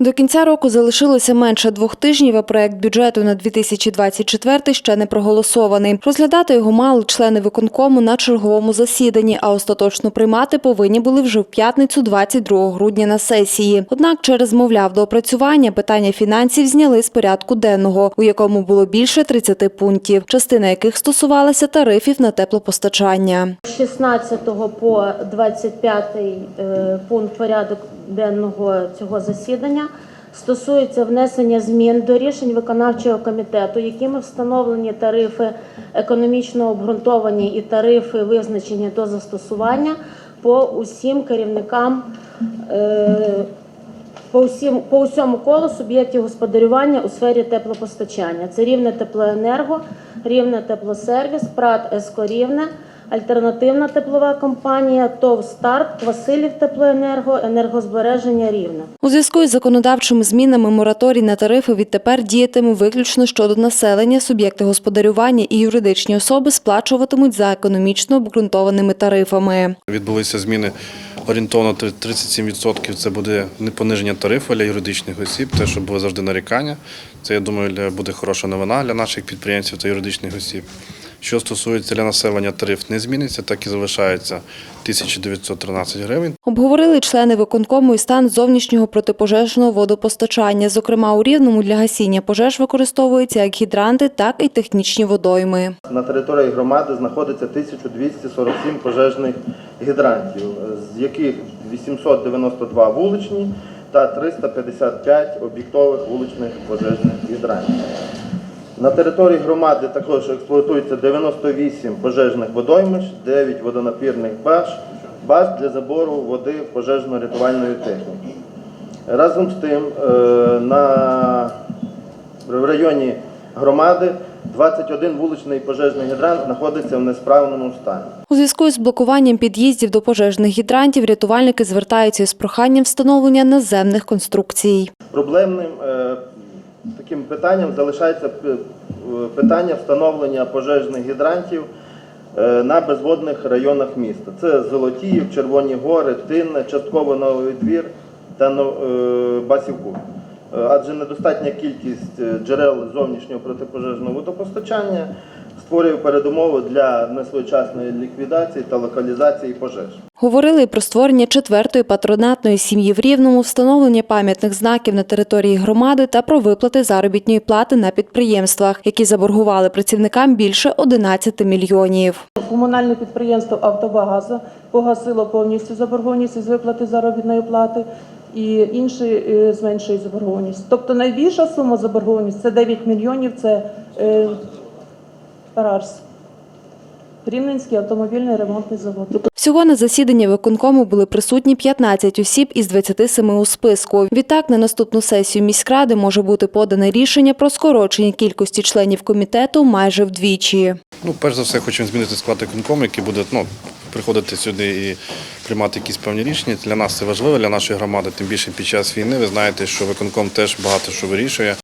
До кінця року залишилося менше двох тижнів, а проект бюджету на 2024 ще не проголосований. Розглядати його мали члени виконкому на черговому засіданні, а остаточно приймати повинні були вже в п'ятницю 22 грудня на сесії. Однак через, мовляв, доопрацювання питання фінансів зняли з порядку денного, у якому було більше 30 пунктів, частина яких стосувалася тарифів на теплопостачання. З 16 по 25 е, пункт порядок денного цього засідання стосується внесення змін до рішень виконавчого комітету, якими встановлені тарифи економічно обґрунтовані і тарифи визначені до застосування по усім керівникам. е, по усім по усьому колу суб'єктів господарювання у сфері теплопостачання. Це рівне теплоенерго, рівне теплосервіс, ПРАТ Еско Рівне, альтернативна теплова компанія, ТОВ Старт, Василів Теплоенерго, енергозбереження Рівне. У зв'язку із законодавчими змінами мораторій на тарифи відтепер діятиме виключно щодо населення, суб'єкти господарювання і юридичні особи сплачуватимуть за економічно обґрунтованими тарифами. Відбулися зміни орієнтовно 37%. Це буде не пониження тарифу для юридичних осіб, те, що було завжди нарікання. Це, я думаю, для- буде хороша новина для наших підприємців та юридичних осіб. Що стосується для населення, тариф не зміниться, так і залишається 1913 гривень. Обговорили члени виконкому і стан зовнішнього протипожежного водопостачання. Зокрема, у Рівному для гасіння пожеж використовуються як гідранти, так і технічні водойми. На території громади знаходиться 1247 пожежних гідрантів, з яких 892 вуличні та 355 об'єктових вуличних пожежних гідрантів. На території громади також експлуатується 98 пожежних водоймищ, 9 водонапірних баш, баш для забору води пожежно-рятувальної техніки. Разом з тим, е, на в районі громади 21 вуличний пожежний гідрант знаходиться в несправному стані. У зв'язку з блокуванням під'їздів до пожежних гідрантів рятувальники звертаються із проханням встановлення наземних конструкцій. Проблемним е, таким питанням залишається е, питання встановлення пожежних гідрантів е, на безводних районах міста. Це Золотіїв, Червоні Гори, Тинне, частково Новий двір та е, Басівку. Е, Адже недостатня кількість е, джерел зовнішнього протипожежного водопостачання створює передумови для несвоєчасної ліквідації та локалізації пожеж. Говорили про створення четвертої патронатної сім'ї в Рівному, встановлення пам'ятних знаків на території громади та про виплати заробітної плати на підприємствах, які заборгували працівникам більше 11 мільйонів. Комунальне підприємство «Автобагаза» погасило повністю заборгованість із виплати заробітної плати і інші е, зменшують заборгованість. Тобто найбільша сума заборгованість це 9 мільйонів, це е, Парарс, Рівненський автомобільний ремонтний завод. Всього на засіданні виконкому були присутні 15 осіб із 27 у списку. Відтак, на наступну сесію міськради може бути подане рішення про скорочення кількості членів комітету майже вдвічі. Ну, перш за все, хочемо змінити склад виконкому, який буде ну, приходити сюди і приймати якісь певні рішення. Для нас це важливо, для нашої громади, тим більше під час війни. Ви знаєте, що виконком теж багато що вирішує.